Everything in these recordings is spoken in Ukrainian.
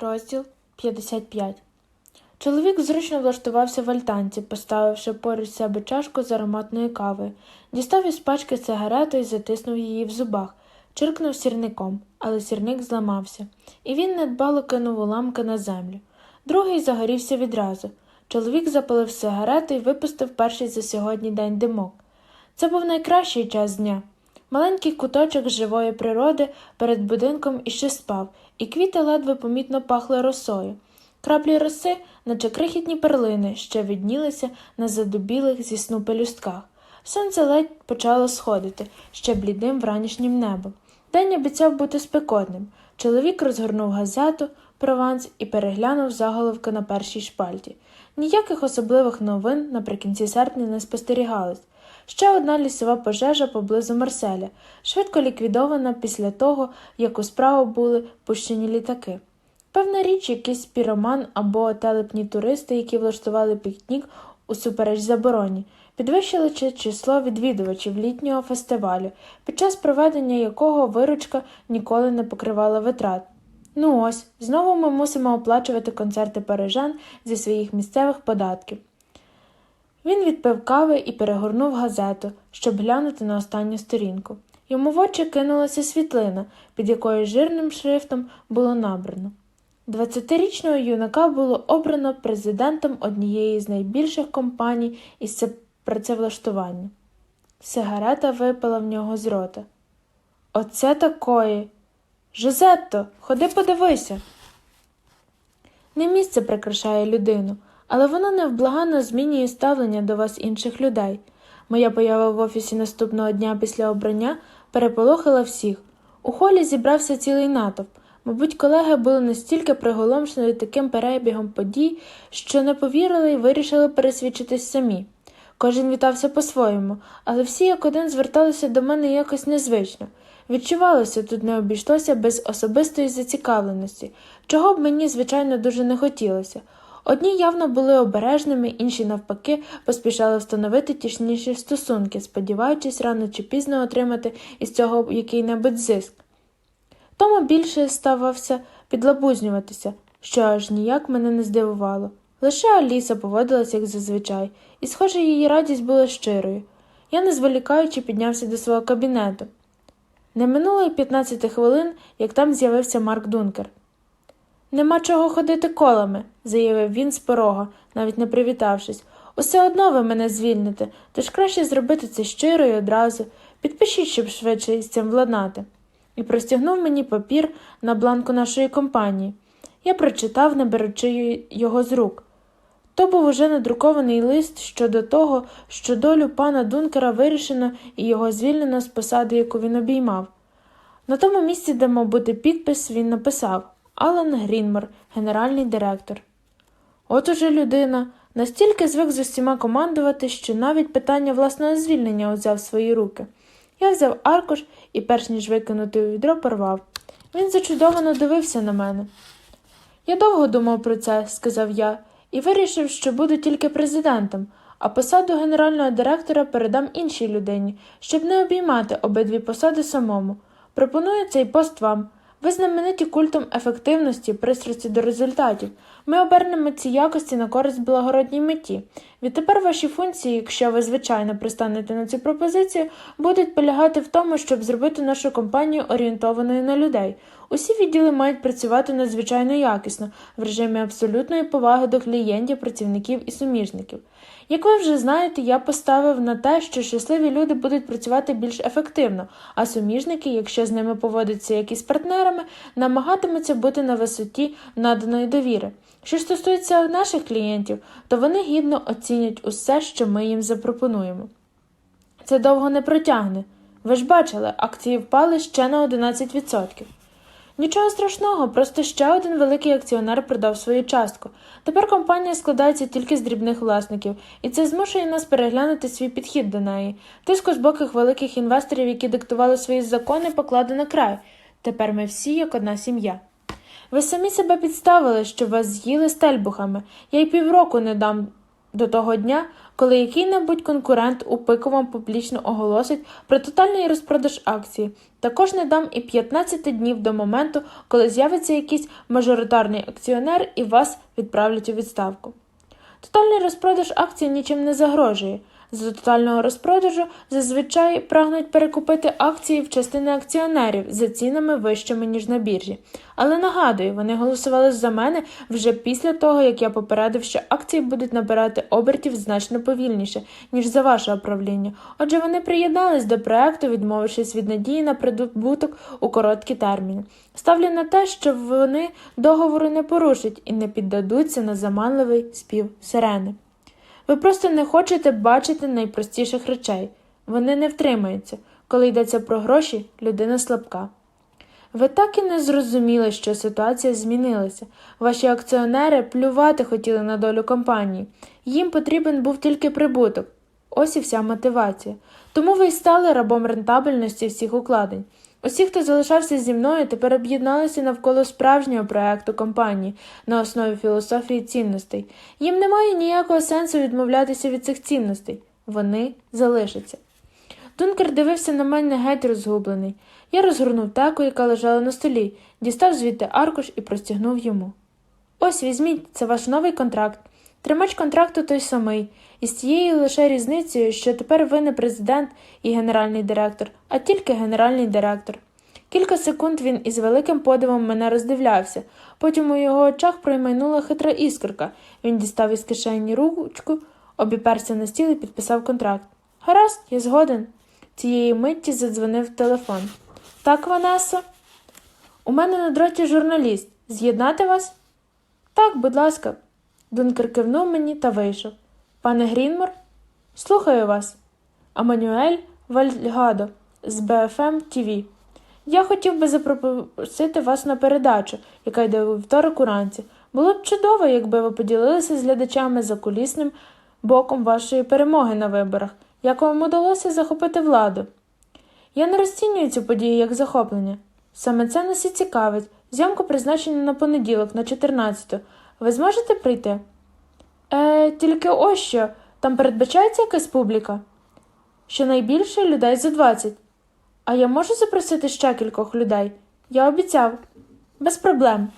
Розділ 55 Чоловік зручно влаштувався в альтанці, поставивши поруч себе чашку з ароматною кавою, дістав із пачки сигарету і затиснув її в зубах, чиркнув сірником, але сірник зламався, і він недбало кинув уламки на землю. Другий загорівся відразу. Чоловік запалив сигарету і випустив перший за сьогодні день димок. Це був найкращий час дня. Маленький куточок живої природи перед будинком іще спав, і квіти ледве помітно пахли росою. Краплі роси, наче крихітні перлини, ще віднілися на задубілих зі сну пелюстках. Сонце ледь почало сходити, ще блідим вранішнім небом. День обіцяв бути спекотним. Чоловік розгорнув газету Прованс і переглянув заголовки на першій шпальті. Ніяких особливих новин наприкінці серпня не спостерігалось. Ще одна лісова пожежа поблизу Марселя, швидко ліквідована після того, як у справу були пущені літаки. Певна річ, якийсь піроман або телепні туристи, які влаштували пікнік усупереч забороні, підвищили чи- число відвідувачів літнього фестивалю, під час проведення якого виручка ніколи не покривала витрат. Ну ось, знову ми мусимо оплачувати концерти парижан зі своїх місцевих податків. Він відпив кави і перегорнув газету, щоб глянути на останню сторінку. Йому в очі кинулася світлина, під якою жирним шрифтом було набрано. 20-річного юнака було обрано президентом однієї з найбільших компаній із працевлаштування. Сигарета випала в нього з рота. Оце такої. Жозетто, ходи подивися. Не місце прикрашає людину, але воно невблаганно змінює ставлення до вас інших людей. Моя поява в офісі наступного дня після обрання переполохала всіх. У холі зібрався цілий натовп. Мабуть, колеги були настільки приголомшені таким перебігом подій, що не повірили і вирішили пересвідчитись самі. Кожен вітався по-своєму, але всі як один зверталися до мене якось незвично. Відчувалося, тут не обійшлося без особистої зацікавленості, чого б мені, звичайно, дуже не хотілося. Одні явно були обережними, інші, навпаки, поспішали встановити тісніші стосунки, сподіваючись рано чи пізно отримати із цього який-небудь зиск. Тома більше ставався підлабузнюватися, що аж ніяк мене не здивувало. Лише Аліса поводилася, як зазвичай, і, схоже, її радість була щирою. Я, не зволікаючи, піднявся до свого кабінету. Не минуло й 15 хвилин, як там з'явився Марк Дункер. Нема чого ходити колами, заявив він з порога, навіть не привітавшись. Усе одно ви мене звільните, тож краще зробити це щиро і одразу. Підпишіть, щоб швидше із цим владнати. І простягнув мені папір на бланку нашої компанії. Я прочитав, не беручи його з рук. То був уже надрукований лист щодо того, що долю пана Дункера вирішено і його звільнено з посади, яку він обіймав. На тому місці, де мав бути підпис, він написав Алан Грінмор, генеральний директор. От уже людина настільки звик з усіма командувати, що навіть питання власного звільнення узяв свої руки. Я взяв аркуш і, перш ніж викинути у відро, порвав. Він зачудовано дивився на мене. Я довго думав про це, сказав я, і вирішив, що буду тільки президентом, а посаду генерального директора передам іншій людині, щоб не обіймати обидві посади самому. Пропоную цей пост вам. Ви знамениті культом ефективності, пристрасті до результатів. Ми обернемо ці якості на користь благородній меті. Відтепер ваші функції, якщо ви звичайно пристанете на цю пропозицію, будуть полягати в тому, щоб зробити нашу компанію орієнтованою на людей. Усі відділи мають працювати надзвичайно якісно, в режимі абсолютної поваги до клієнтів, працівників і суміжників. Як ви вже знаєте, я поставив на те, що щасливі люди будуть працювати більш ефективно, а суміжники, якщо з ними поводяться як із партнерами, намагатимуться бути на висоті наданої довіри. Що стосується наших клієнтів, то вони гідно оцінять усе, що ми їм запропонуємо. Це довго не протягне. Ви ж бачили, акції впали ще на 11%. Нічого страшного, просто ще один великий акціонер продав свою частку. Тепер компанія складається тільки з дрібних власників, і це змушує нас переглянути свій підхід до неї. Тиску з боких великих інвесторів, які диктували свої закони, покладе на край. Тепер ми всі як одна сім'я. Ви самі себе підставили, що вас з'їли стельбухами. Я й півроку не дам до того дня, коли який-небудь конкурент у пиковому публічно оголосить про тотальний розпродаж акції. Також не дам і 15 днів до моменту, коли з'явиться якийсь мажоритарний акціонер і вас відправлять у відставку. Тотальний розпродаж акцій нічим не загрожує. З тотального розпродажу зазвичай прагнуть перекупити акції в частини акціонерів за цінами вищими, ніж на біржі. Але нагадую, вони голосували за мене вже після того, як я попередив, що акції будуть набирати обертів значно повільніше, ніж за ваше управління. Отже, вони приєднались до проекту, відмовившись від надії на прибуток у короткі терміни. Ставлю на те, що вони договору не порушать і не піддадуться на заманливий спів сирени. Ви просто не хочете бачити найпростіших речей. Вони не втримаються. Коли йдеться про гроші, людина слабка. Ви так і не зрозуміли, що ситуація змінилася. Ваші акціонери плювати хотіли на долю компанії. Їм потрібен був тільки прибуток. Ось і вся мотивація. Тому ви й стали рабом рентабельності всіх укладень. Усі, хто залишався зі мною, тепер об'єдналися навколо справжнього проекту компанії на основі філософії цінностей. Їм немає ніякого сенсу відмовлятися від цих цінностей. Вони залишаться. Дункер дивився на мене геть розгублений. Я розгорнув теку, яка лежала на столі, дістав звідти аркуш і простягнув йому. Ось візьміть, це ваш новий контракт. Тримач контракту той самий, із тією лише різницею, що тепер ви не президент і генеральний директор, а тільки генеральний директор. Кілька секунд він із великим подивом мене роздивлявся, потім у його очах промайнула хитра іскорка. Він дістав із кишені ручку, обіперся на стіл і підписав контракт. Гаразд, я згоден. Цієї митті задзвонив телефон. Так, Ванесо? У мене на дроті журналіст. З'єднати вас? Так, будь ласка. Дункер кивнув мені та вийшов. Пане Грінмор? Слухаю вас. Амануель Вальгадо з BFM TV. Я хотів би запросити вас на передачу, яка йде у вівторок уранці. Було б чудово, якби ви поділилися з глядачами закулісним боком вашої перемоги на виборах, як вам удалося захопити владу. Я не розцінюю цю подію як захоплення. Саме це нас і цікавить. Зйомку призначено на понеділок, на 14 Ви зможете прийти? Е, тільки ось що. Там передбачається якась публіка? Щонайбільше людей за 20. А я можу запросити ще кількох людей? Я обіцяв. Без проблем.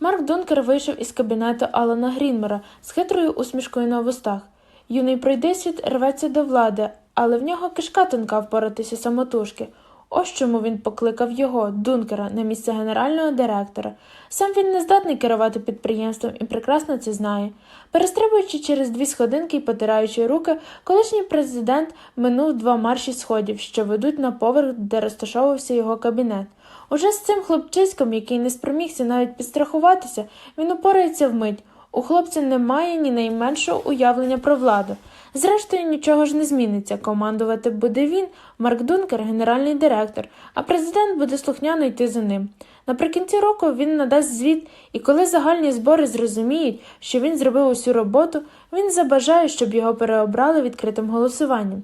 Марк Дункер вийшов із кабінету Алана Грінмера з хитрою усмішкою на вустах. Юний пройдисвіт рветься до влади, але в нього кишка тонка впоратися самотужки. Ось чому він покликав його, Дункера, на місце генерального директора. Сам він не здатний керувати підприємством і прекрасно це знає. Перестрибуючи через дві сходинки і потираючи руки, колишній президент минув два марші сходів, що ведуть на поверх, де розташовувався його кабінет. Уже з цим хлопчиськом, який не спромігся навіть підстрахуватися, він упорається вмить. У хлопця немає ні найменшого уявлення про владу. Зрештою, нічого ж не зміниться. Командувати буде він, Марк Дункер, генеральний директор, а президент буде слухняно йти за ним. Наприкінці року він надасть звіт, і коли загальні збори зрозуміють, що він зробив усю роботу, він забажає, щоб його переобрали відкритим голосуванням.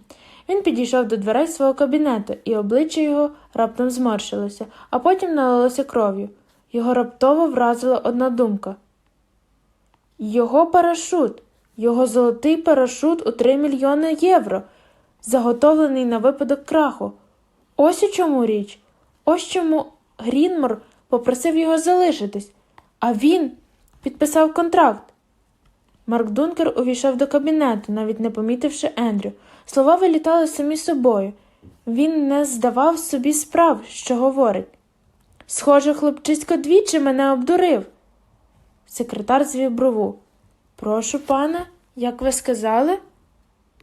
Він підійшов до дверей свого кабінету, і обличчя його раптом зморщилося, а потім налилося кров'ю. Його раптово вразила одна думка. Його парашут, його золотий парашут у 3 мільйони євро, заготовлений на випадок краху. Ось у чому річ. Ось чому Грінмор попросив його залишитись, а він підписав контракт. Марк Дункер увійшов до кабінету, навіть не помітивши Ендрю. Слова вилітали самі собою. Він не здавав собі справ, що говорить. Схоже, хлопчисько двічі мене обдурив. Секретар звів брову. Прошу, пана, як ви сказали?